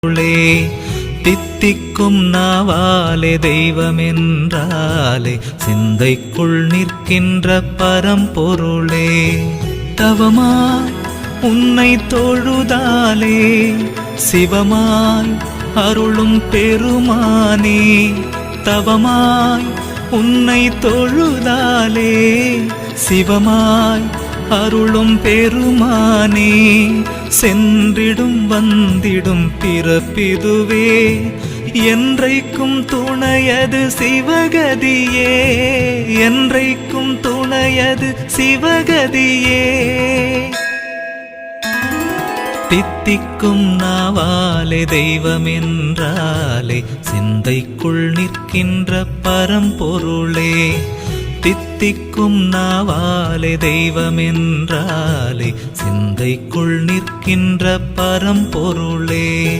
பொருளே தித்திக்கும் நாவாலே தெய்வமென்றாலே சிந்தைக்குள் நிற்கின்ற பரம்பொருளே. தவமாய் உன்னை தொழுதாலே சிவமாய் அருளும் பெருமானே. தவமாய் உன்னை தொழுதாலே சிவமாய் அருளும் பெருமானே சென்றிடும் வந்திடும் பிறப்பிதுவே என்றைக்கும் துணையது சிவகதியே என்றைக்கும் துணையது சிவகதியே. தித்திக்கும் நாவாலே தெய்வமென்றாலே சிந்தைக்குள் நிற்கின்ற பரம்பொருளே தித்திக்கும் நாவாலே தெய்வமென்றாலே சிந்தைக்குள் நிற்கின்ற பரம்பொருளே.